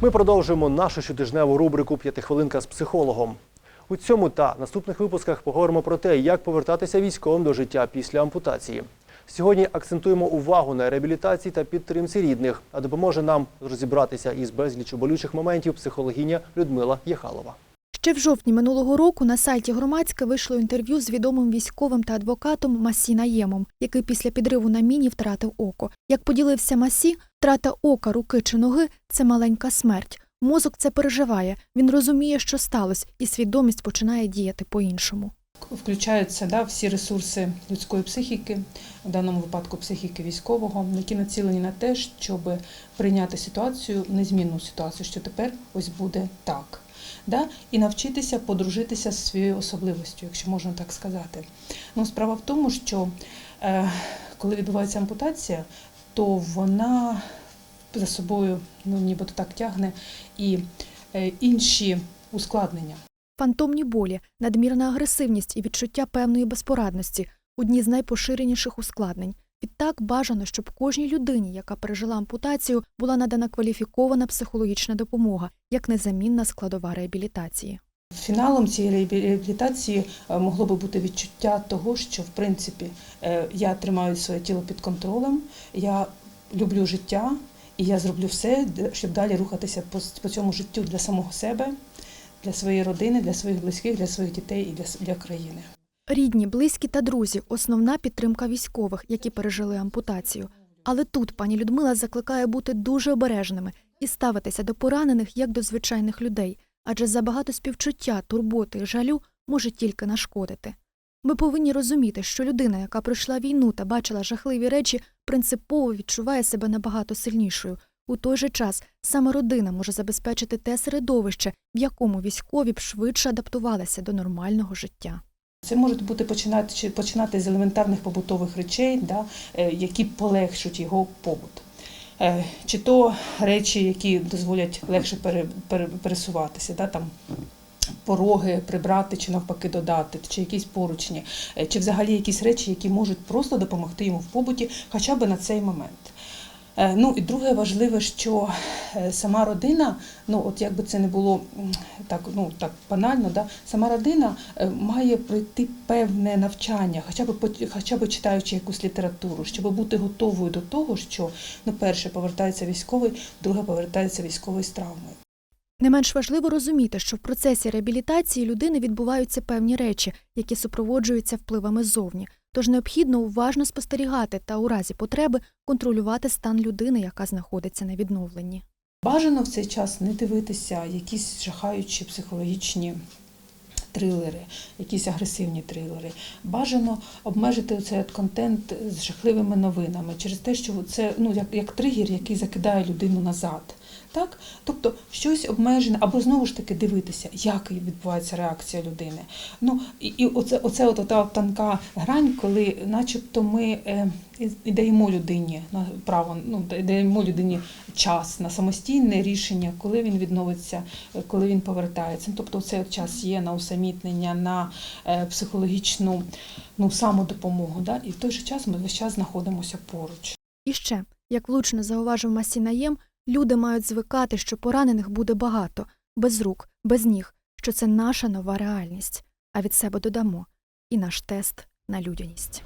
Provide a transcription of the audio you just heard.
Ми продовжуємо нашу щотижневу рубрику П'ятихвилинка з психологом. У цьому та наступних випусках поговоримо про те, як повертатися військовим до життя після ампутації. Сьогодні акцентуємо увагу на реабілітації та підтримці рідних, а допоможе нам розібратися із безліч болючих моментів психологиня Людмила Єхалова. Ще в жовтні минулого року на сайті громадське вийшло інтерв'ю з відомим військовим та адвокатом Масі Наємом, який після підриву на міні втратив око. Як поділився Масі, втрата ока, руки чи ноги це маленька смерть. Мозок це переживає. Він розуміє, що сталося, і свідомість починає діяти по-іншому. Включаються да, всі ресурси людської психіки, в даному випадку психіки військового, які націлені на те, щоб прийняти ситуацію, незмінну ситуацію, що тепер ось буде так. Да? І навчитися подружитися з своєю особливістю, якщо можна так сказати. Ну, справа в тому, що е, коли відбувається ампутація, то вона за собою ну, нібито так тягне і е, інші ускладнення. Фантомні болі, надмірна агресивність і відчуття певної безпорадності одні з найпоширеніших ускладнень. Відтак бажано, щоб кожній людині, яка пережила ампутацію, була надана кваліфікована психологічна допомога як незамінна складова реабілітації. Фіналом цієї реабілітації е, могло би бути відчуття того, що в принципі е, я тримаю своє тіло під контролем, я люблю життя, і я зроблю все, щоб далі рухатися по цьому життю для самого себе, для своєї родини, для своїх близьких, для своїх дітей і для, для країни. Рідні, близькі та друзі основна підтримка військових, які пережили ампутацію. Але тут пані Людмила закликає бути дуже обережними і ставитися до поранених як до звичайних людей, адже забагато співчуття, турботи жалю може тільки нашкодити. Ми повинні розуміти, що людина, яка пройшла війну та бачила жахливі речі, принципово відчуває себе набагато сильнішою. У той же час саме родина може забезпечити те середовище, в якому військові б швидше адаптувалися до нормального життя. Це можуть бути починати починати з елементарних побутових речей, да, е, які полегшують його побут. Е, Чи то речі, які дозволять легше пере- пере- пересуватися, да, там пороги прибрати чи навпаки додати, чи якісь поручні, е, чи взагалі якісь речі, які можуть просто допомогти йому в побуті, хоча б на цей момент. Е, Ну і друге важливе, що е, сама родина, ну от якби це не було так, ну так банально, да, сама родина е, має пройти певне навчання, хоча б хоча б читаючи якусь літературу, щоб бути готовою до того, що ну, перше повертається військовий, друге повертається військовий з травмою. Не менш важливо розуміти, що в процесі реабілітації людини відбуваються певні речі, які супроводжуються впливами ззовні. Тож необхідно уважно спостерігати та у разі потреби контролювати стан людини, яка знаходиться на відновленні. Бажано в цей час не дивитися якісь жахаючі психологічні трилери, якісь агресивні трилери. Бажано обмежити цей контент з жахливими новинами через те, що це ну як, як тригер, який закидає людину назад. Так? Тобто щось обмежене, або знову ж таки дивитися, як відбувається реакція людини. Ну і, і оце, оце от, та тонка грань, коли начебто ми е, даємо людині на право, ну даємо людині час на самостійне рішення, коли він відновиться, е, коли він повертається. Тобто цей час є на усамітнення, на е, психологічну ну, самодопомогу. Да? І в той же час ми весь час знаходимося поруч. І ще, як влучно зауважив Масінаєм, люди мають звикати, що поранених буде багато, без рук, без ніг, що це наша нова реальність. А від себе додамо і наш тест на людяність.